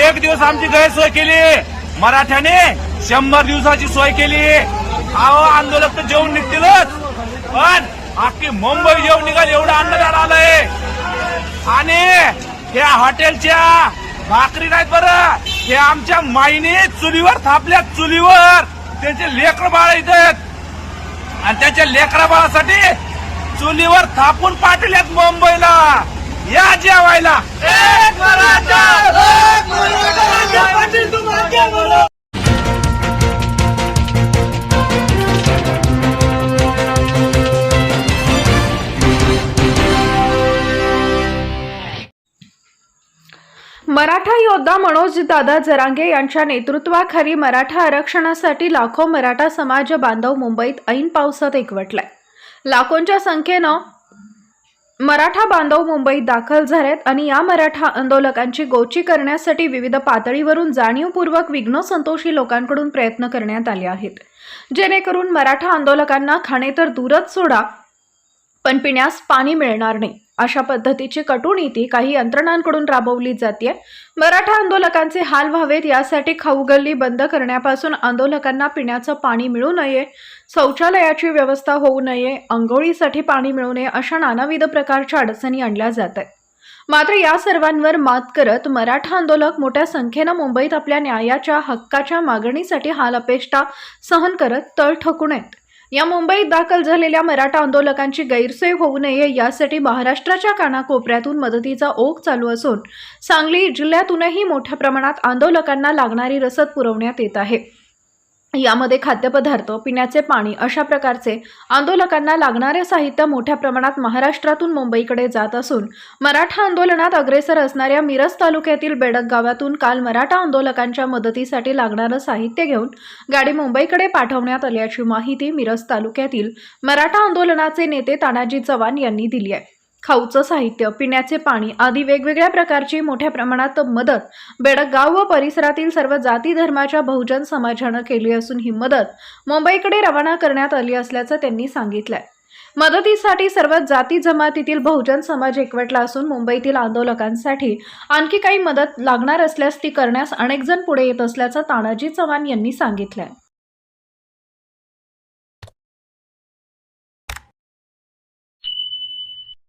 एक दिवस आमची गैरसोय केली. मराठ्याने शंभर दिवसाची सोय केली. अहो आंदोलक तर जेवण निघतीलच. पण अख्खी मुंबई जेवण निघाल एवढं अन्नदान आलंय. आणि त्या हॉटेलच्या भाकरी नाहीत बरं हे आमच्या माईने चुलीवर थापल्या चुलीवर. त्यांचे लेकर बाळ येतात आणि त्याच्या लेकरा बाळासाठी चुलीवर थापून पाठवल्यात मुंबईला. या जेवायला. एक मराठा, एक मराठा, पाटील तू मागे बोलो. मराठा योद्धा मनोज दादा जरांगे यांच्या नेतृत्वाखाली मराठा आरक्षणासाठी लाखो मराठा समाज बांधव मुंबईत ऐन पावसात एकवटलाय. लाखोंच्या संख्येनं मराठा बांधव मुंबईत दाखल झालेत आणि या मराठा आंदोलकांची गोची करण्यासाठी विविध पातळीवरून जाणीवपूर्वक विघ्न संतोषी लोकांकडून प्रयत्न करण्यात आले आहेत. जेणेकरून मराठा आंदोलकांना खाणे तर दूरच सोडा पण पिण्यास पाणी मिळणार नाही. अशा पद्धतीची कटुनीती काही यंत्रणांकडून राबवली जाते मराठा आंदोलकांचे हाल व्हावेत यासाठी खाऊगल्ली बंद करण्यापासून आंदोलकांना पिण्याचं पाणी मिळू नये शौचालयाची व्यवस्था होऊ नये अंघोळीसाठी पाणी मिळू नये अशा नानाविध प्रकारच्या अडचणी आणल्या जात आहेत मात्र या सर्वांवर मात करत मराठा आंदोलक मोठ्या संख्येनं मुंबईत आपल्या न्यायाच्या हक्काच्या मागणीसाठी हाल अपेष्टा सहन करत तळ ठकून आहेत. या मुंबईत दाखल झालेल्या मराठा आंदोलकांची गैरसोय होऊ नये यासाठी महाराष्ट्राच्या कानाकोपऱ्यातून मदतीचा ओघ चालू असून सांगली जिल्ह्यातूनही मोठ्या प्रमाणात आंदोलकांना लागणारी रसद पुरवण्यात येत आहे. यामध्ये खाद्यपदार्थ पिण्याचे पाणी अशा प्रकारचे आंदोलकांना लागणारे साहित्य मोठ्या प्रमाणात महाराष्ट्रातून मुंबईकडे जात असून मराठा आंदोलनात अग्रेसर असणाऱ्या मिरज तालुक्यातील बेडक गावातून काल मराठा आंदोलकांच्या मदतीसाठी लागणारं साहित्य घेऊन गाडी मुंबईकडे पाठवण्यात आल्याची माहिती मिरज तालुक्यातील मराठा आंदोलनाचे नेते तानाजी चव्हाण यांनी दिली आहे. खाऊचं साहित्य पिण्याचे पाणी आदी वेगवेगळ्या प्रकारची मोठ्या प्रमाणात मदत बेडगाव व परिसरातील सर्व जाती धर्माच्या बहुजन समाजानं केली असून ही मदत मुंबईकडे रवाना करण्यात आली असल्याचं त्यांनी सांगितलंय. मदतीसाठी सर्व जाती जमातीतील बहुजन समाज एकवटला असून मुंबईतील आंदोलकांसाठी आणखी काही मदत लागणार असल्यास ती करण्यास अनेक जण पुढे येत असल्याचं तानाजी चव्हाण यांनी सांगितलंय.